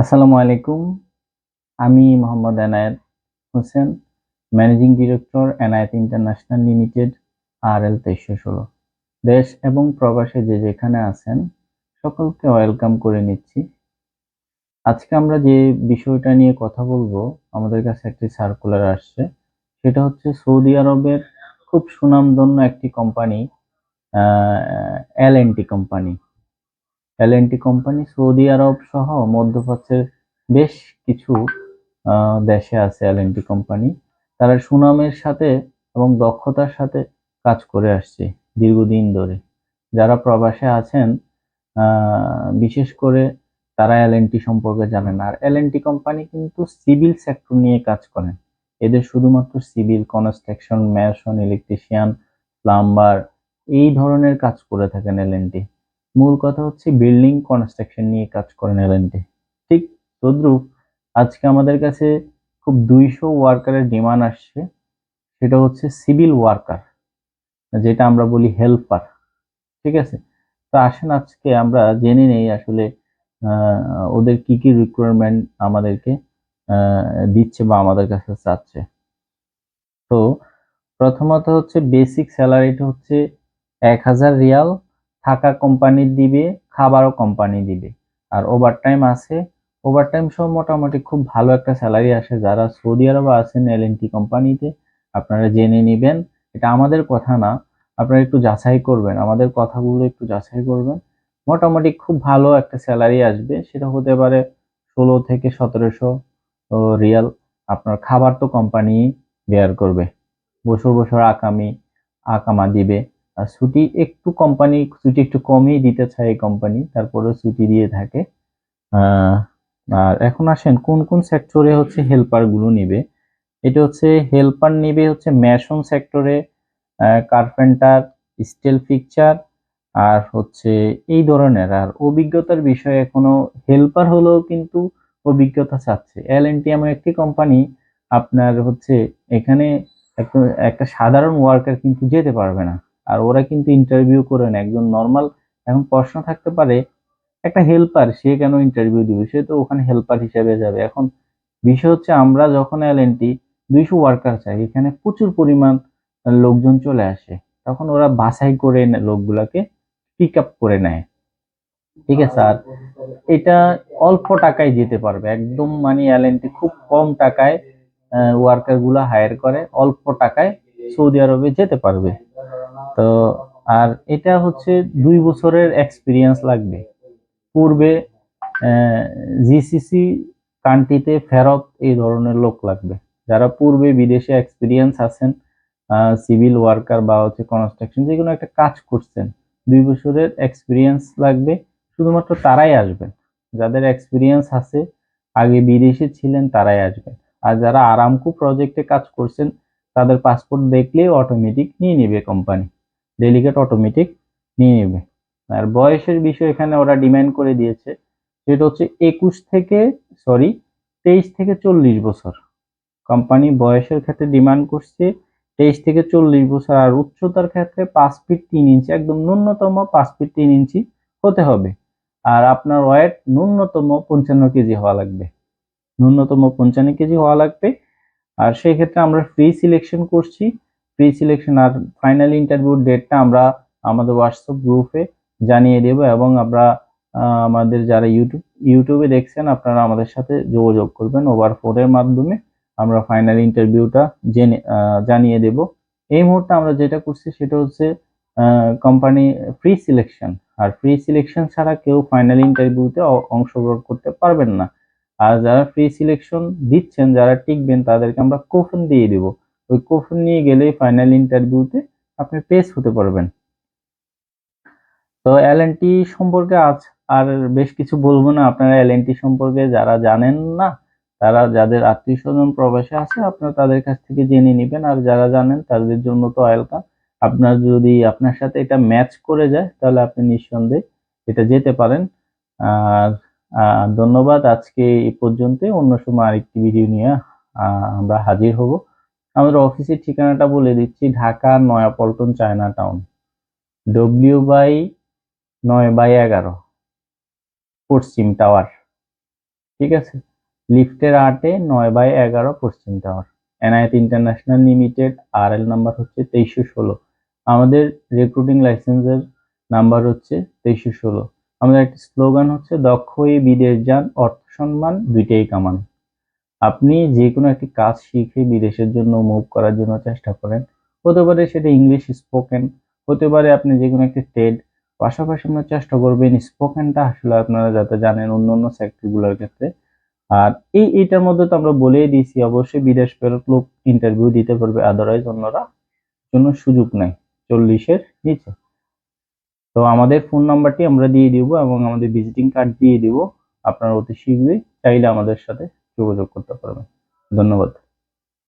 আসসালামু আলাইকুম। আমি Mohammad Enayet Hossain, managing director Enayet international limited R L তেইশশো ষোলো। দেশ এবং প্রবাসে যে যেখানে আছেন, সকলকে ওয়েলকাম করে নিচ্ছি। আজকে আমরা যে বিষয়টা নিয়ে কথা বলব, আমাদের কাছে একটি সার্কুলার আসছে। সেটা হচ্ছে সৌদি আরবের খুব সুনামধন্য একটি কোম্পানি এল কোম্পানি। এল কোম্পানি সৌদি আরব সহ মধ্যপ্রাচ্যের বেশ কিছু দেশে আছে এল কোম্পানি তারা সুনামের সাথে এবং দক্ষতার সাথে কাজ করে আসছে দীর্ঘদিন ধরে। যারা প্রবাসে আছেন বিশেষ করে তারা এল সম্পর্কে জানেন আর এল কোম্পানি কিন্তু সিভিল সেক্টর নিয়ে কাজ করেন। এদের শুধুমাত্র civil construction mason electrician plumber এই ধরনের কাজ করে থাকেন এল মূল কথা হচ্ছে বিল্ডিং কনস্ট্রাকশন নিয়ে কাজ করেন এলএনটি ঠিক তদ্রুপ আজকে আমাদের কাছে খুব দুইশো ওয়ার্কারের ডিমান্ড আসছে, সেটা হচ্ছে সিভিল ওয়ার্কার যেটা আমরা বলি হেল্পার ঠিক আছে? তো আসেন আজকে আমরা জেনে নেই আসলে ওদের কি কি রিকোয়ারমেন্ট আমাদেরকে দিচ্ছে বা আমাদের কাছে চাচ্ছে। তো প্রথমত হচ্ছে বেসিক স্যালারিটা হচ্ছে এক হাজার রিয়াল থাকা কোম্পানি দিবে, খাবারও কোম্পানি দিবে। আর ওভার টাইম আছে। ওভার টাইম সহ মোটামুটি খুব ভালো একটা স্যালারি আসে যারা সৌদি আরবে আছেন এল কোম্পানিতে আপনারা জেনে নেবেন, এটা আমাদের কথা না। আপনারা একটু যাচাই করবেন, আমাদের কথাগুলো একটু যাচাই করবেন। মোটামুটি খুব ভালো একটা স্যালারি আসবে। সেটা হতে পারে ষোলো থেকে সতেরোশো রিয়াল আপনার খাবার তো কোম্পানি বেয়ার করবে। বছর বছর আকামি, আকামা দিবে। আর ছুটি একটু কোম্পানি ছুটি একটু কমই দিতে চায় কোম্পানি তারপরে ছুটি দিয়ে থাকে। আর এখন আসেন, কোন কোন সেক্টরে হচ্ছে হেল্পারগুলো নিবে? এটা হচ্ছে হেল্পার নিবে হচ্ছে ম্যাশন সেক্টরে কার্পেন্টার স্টিল পিকচার আর হচ্ছে এই ধরনের। আর অভিজ্ঞতার বিষয়ে এখনও হেল্পার হলেও কিন্তু অভিজ্ঞতা চাচ্ছে। এল এন টি এমন একটি কোম্পানি আপনার হচ্ছে এখানে একটা সাধারণ ওয়ার্কার কিন্তু যেতে পারবে না। আর ওরা কিন্তু ইন্টারভিউ করে না একজন নর্মাল এখন প্রশ্ন থাকতে পারে, একটা হেল্পার সে কেন ইন্টারভিউ দিবে? সে তো ওখানে হেল্পার হিসেবে যাবে। এখন বিষয় হচ্ছে আমরা যখন এল এন টি দুইশো ওয়ার্কার চাই, এখানে প্রচুর পরিমাণ লোকজন চলে আসে। তখন ওরা বাছাই করে লোকগুলাকে পিক আপ করে নেয়। ঠিক আছে, আর এটা অল্প টাকায় যেতে পারবে। একদম মানে এল এন টি খুব কম টাকায় ওয়ার্কারগুলা হায়ার করে, অল্প টাকায় সৌদি আরবে যেতে পারবে। তো আর এটা হচ্ছে দুই বছরের এক্সপিরিয়েন্স লাগবে। পূর্বে জিসিসি কান্ট্রিতে ফেরত এই ধরনের লোক লাগবে। যারা পূর্বে বিদেশে এক্সপিরিয়েন্স আছেন সিভিল ওয়ার্কার বা হচ্ছে কনস্ট্রাকশন যে কোনো একটা কাজ করছেন, দুই বছরের এক্সপিরিয়েন্স লাগবে। শুধুমাত্র তারাই আসবেন। যাদের এক্সপিরিয়েন্স আছে, আগে বিদেশে ছিলেন তারাই আসবেন। আর যারা আরামকু প্রজেক্টে কাজ করছেন, তাদের পাসপোর্ট দেখলেই অটোমেটিক নিয়ে নেবে কোম্পানি ডেলিগেট অটোমেটিক নিয়ে নেবে। আর বয়সের বিষয় এখানে ওরা ডিমান্ড করে দিয়েছে, সেটা হচ্ছে একুশ থেকে সরি তেইশ থেকে চল্লিশ বছর। কোম্পানি বয়সের ক্ষেত্রে ডিমান্ড করছে তেইশ থেকে চল্লিশ বছর, আর উচ্চতার ক্ষেত্রে পাঁচ ফিট তিন ইঞ্চি একদম ন্যূনতম পাঁচ ফিট তিন ইঞ্চি হতে হবে। আর আপনার ওয়েট ন্যূনতম পঞ্চান্ন কেজি হওয়া লাগবে। ন্যূনতম পঞ্চান্ন কেজি হওয়া লাগবে। আর সেই ক্ষেত্রে আমরা ফ্রি সিলেকশন করছি। প্রি সিলেকশন আর ফাইনাল ইন্টারভিউ ডেটটা আমরা আমাদের হোয়াটসঅ্যাপ গ্রুপে জানিয়ে দেব এবং আমরা আমাদের যারা ইউটিউব ইউটিউবে দেখছেন, আপনারা আমাদের সাথে যোগাযোগ করবেন ওভার ফোনের মাধ্যমে। আমরা ফাইনাল ইন্টারভিউটা জেনে জানিয়ে দেব। এই মুহূর্তে আমরা যেটা করছি সেটা হচ্ছে কোম্পানি ফ্রি সিলেকশন আর ফ্রি সিলেকশন ছাড়া কেউ ফাইনাল ইন্টারভিউতে অংশগ্রহণ করতে পারবেন না। আর যারা ফ্রি সিলেকশন দিচ্ছেন, যারা টিকবেন, তাদেরকে আমরা কোফন দিয়ে দেবো। ওই কোফন নিয়ে গেলে ফাইনাল ইন্টারভিউতে আপনি পেস হতে পারবেন। তো এল সম্পর্কে আজ আর বেশ কিছু বলব না। আপনারা এল সম্পর্কে যারা জানেন না, তারা যাদের আত্মীয় স্বজন প্রবাসে আছে, আপনারা তাদের কাছ থেকে জেনে নেবেন। আর যারা জানেন তাদের জন্য তো ওয়েলকাম আপনার যদি আপনার সাথে এটা ম্যাচ করে যায়, তাহলে আপনি নিঃসন্দেহে এটা যেতে পারেন। আর ধন্যবাদ। আজকে এই পর্যন্ত অন্য সময় আরেকটি ভিডিও নিয়ে আমরা হাজির হব। আমাদের অফিসের ঠিকানাটা বলে দিচ্ছি, Dhaka, Nayapaltan, China town W by নয় বাই এগারো, পশ্চিম টাওয়ার ঠিক আছে? লিফটের আটে নয় বাই এগারো, পশ্চিম tower Enayet international limited R L number হচ্ছে তেইশশো ষোলো। আমাদের রিক্রুটিং লাইসেন্সের নাম্বার হচ্ছে তেইশশো ষোলো। আমাদের একটি স্লোগান হচ্ছে, দক্ষ বিদেশ যান, অর্থ সম্মান, দুইটাই কামান। আপনি যে কোনো একটি কাজ শিখে বিদেশের জন্য মুভ করার জন্য চেষ্টা করেন। হতে পারে সেটা ইংলিশ স্পোকেন হতে পারে আপনি যে কোনো একটি ট্রেড পাশাপাশি আপনার চেষ্টা করবেন স্পোকেনটা আসলে আপনারা যাতে জানেন অন্য অন্য সেক্টরগুলোর ক্ষেত্রে। আর এই এইটার মধ্যে তো আমরা বলেই দিয়েছি, অবশ্যই বিদেশ ফেরত লোক ইন্টারভিউ দিতে পারবে আদারওয়াইজ অন্যরা জন্য সুযোগ নাই, চল্লিশের নিচে। তো আমাদের ফোন নাম্বারটি আমরা দিয়ে দিব এবং আমাদের ভিজিটিং কার্ড দিয়ে দিব। আপনারা অতি শীঘ্রই চাইলে আমাদের সাথে যোগাযোগ করতে পারবেন। ধন্যবাদ।